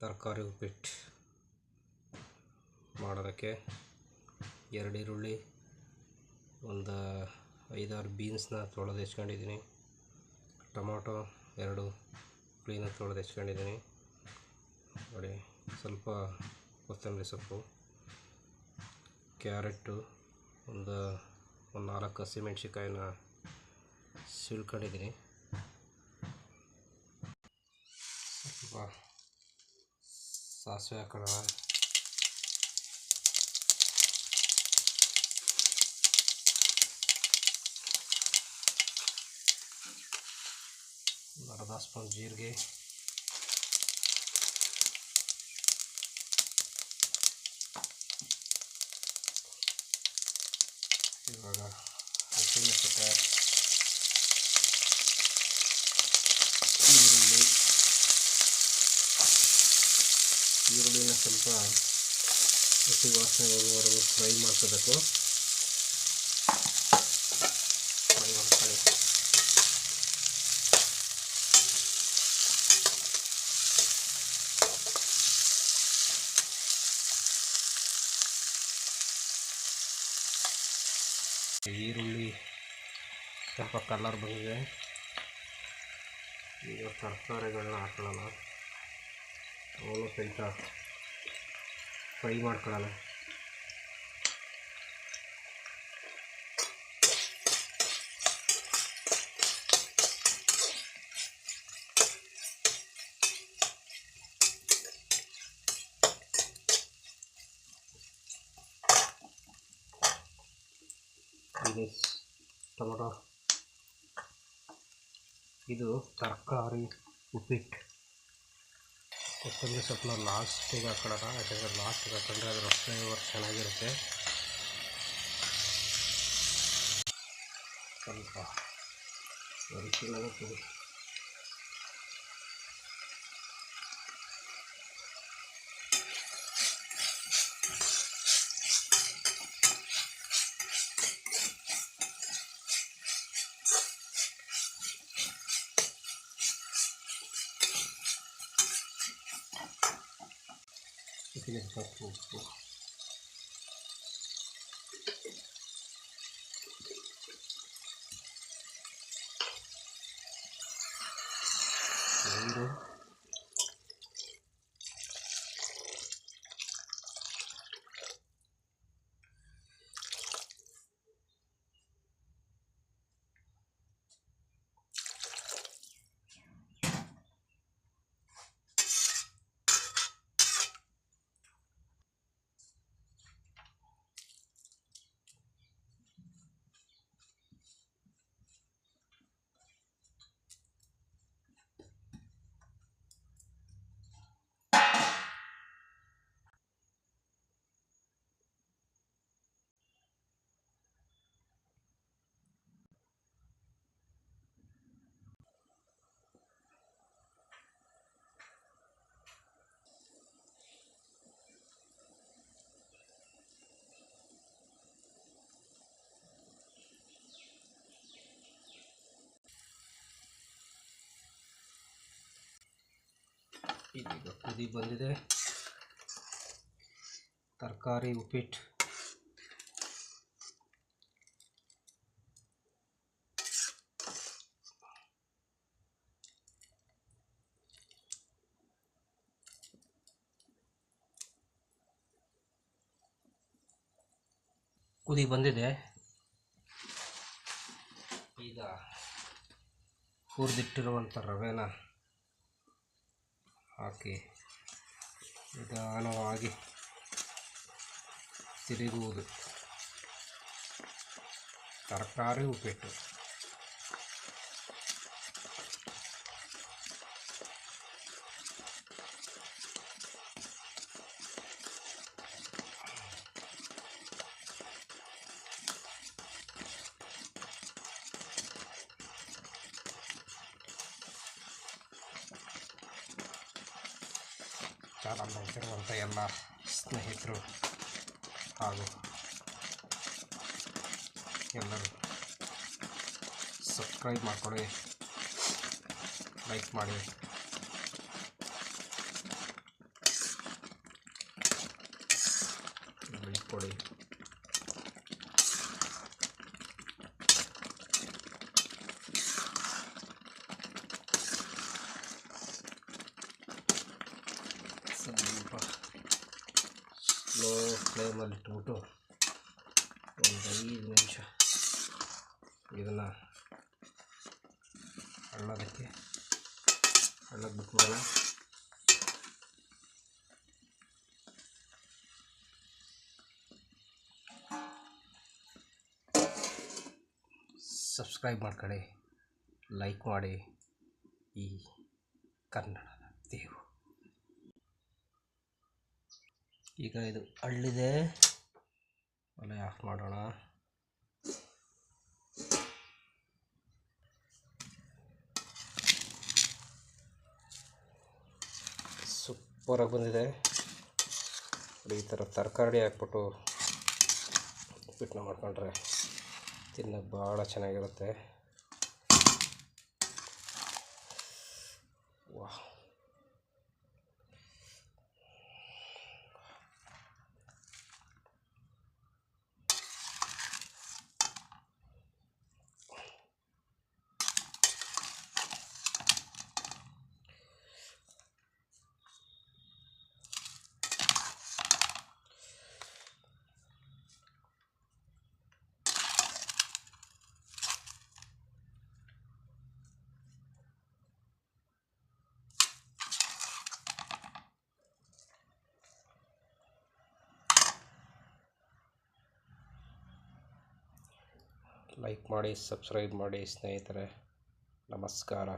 ತರಕಾರಿ ಉಪ್ಪಿಟ್ಟು ಮಾಡೋದಕ್ಕೆ ಎರಡು ಈರುಳ್ಳಿ, ಒಂದು ಐದಾರು ಬೀನ್ಸ್ನ ತೊಳೆದು ಹೆಚ್ಕೊಂಡಿದ್ದೀನಿ. ಟೊಮೊಟೊ ಎರಡು ಕ್ಲೀನಾಗಿ ತೊಳೆದು ಹೆಚ್ಕೊಂಡಿದ್ದೀನಿ. ನೋಡಿ, ಸ್ವಲ್ಪ ಕೊತ್ತಂಬರಿ ಸೊಪ್ಪು ಕ್ಯಾರೆಟು ಒಂದು ಒಂದು ನಾಲ್ಕು ಹಸಿಮೆಣ್ಸಿಕಾಯಿನ ಸಿಳ್ಕೊಂಡಿದ್ದೀನಿ. ಸ್ವಲ್ಪ ಸಾಸಿವೆ ಹಾಕೋಣ ಒಂದು ಅರ್ಧ ಸ್ಪೂನ್ ಜೀರಿಗೆ ಇವಾಗ ಹಸಿಮೆಣಸಿನಕಾಯಿ ಸ್ವಲ್ಪ ಹಸಿ ವಾಸನೆ ಹೋಗುವವರೆಗೂ ಫ್ರೈ ಮಾಡ್ಕೋಬೇಕು. ಫ್ರೈ ಮಾಡ್ಕೊಳ್ಳಿ. ಈರುಳ್ಳಿ ಸ್ವಲ್ಪ ಕಲರ್ ಬಂದಿದೆ. ಈಗ ತರಕಾರಿಗಳನ್ನ ಹಾಕೊಳ್ಳೋಣ. ಅವನು ಸಹಿತ ಫ್ರೈ ಮಾಡ್ಕೊಳ್ಳೋಣ. Beans tomato. ಇದು ತರಕಾರಿ ಉಪ್ಪಿಟ್ಟು. ಕೊತ್ತಂಬರಿ ಸೊಪ್ಪನ್ನ ಲಾಸ್ಟಿಗೆ ಹಾಕೊಳ್ಳೋಣ ಯಾಕಂದರೆ ಲಾಸ್ಟಿಗೆ ಹಾಕೊಂಡ್ರೆ ಅದರ ಫ್ಲೇವರ್ ಚೆನ್ನಾಗಿರುತ್ತೆ. ಸ್ವಲ್ಪ ಅರಿಶಿಣದ ಪುಡಿ. 되게 좋고. 여기로 네. 네, ಇದೀಗ ಕುದಿ ಬಂದಿದೆ. ತರಕಾರಿ ಉಪ್ಪಿಟ್ಟು ಕುದಿ ಬಂದಿದೆ. ಈಗ ಹುರಿದಿಟ್ಟಿರುವಂಥ ರವೆನ ಹಾಕಿ ನಿಧಾನವಾಗಿ ತಿರುಗುವುದು ತರಕಾರಿ ಉಪ್ಪಿಟ್ಟು ಚಾನಲ್ ನೋಡ್ತಿರುವಂಥ ಎಲ್ಲ ಸ್ನೇಹಿತರು ಹಾಗೂ ಎಲ್ಲರೂ ಸಬ್ಸ್ಕ್ರೈಬ್ ಮಾಡ್ಕೊಳ್ಳಿ ಲೈಕ್ ಮಾಡಿ ಸ್ವಲ್ಪ ಇಟ್ಬಿಟ್ಟು ಒಂದು ಐದು ನಿಮಿಷ ಇದನ್ನು ಹಳ್ಳೋದಕ್ಕೆ ಹಳ್ಳಕ್ಕೆ ಬಿಟ್ಬಿಡೋಣ. ಸಬ್ಸ್ಕ್ರೈಬ್ ಮಾಡ್ಕೊಳ್ಳಿ ಲೈಕ್ ಮಾಡಿ ಈ ಕನ್ನಡದ ದೇವು ಈಗ ಇದು ಹಳ್ಳಿದೆ ಒಲೆ ಆಫ್ ಮಾಡೋಣ. ಸೂಪರಾಗಿ ಬಂದಿದೆ. ಈ ಥರ ತರಕಾರಿ ಹಾಕ್ಬಿಟ್ಟು ಉಪ್ಪಿಟ್ಟನ್ನ ಮಾಡ್ಕೊಂಡ್ರೆ ತಿನ್ನೋಕ್ಕೆ ಭಾಳ ಚೆನ್ನಾಗಿರುತ್ತೆ. ವಾಹ್. ಲೈಕ್ ಮಾಡಿ ಸಬ್ಸ್ಕ್ರೈಬ್ ಮಾಡಿ ಸ್ನೇಹಿತರೆ. ನಮಸ್ಕಾರ.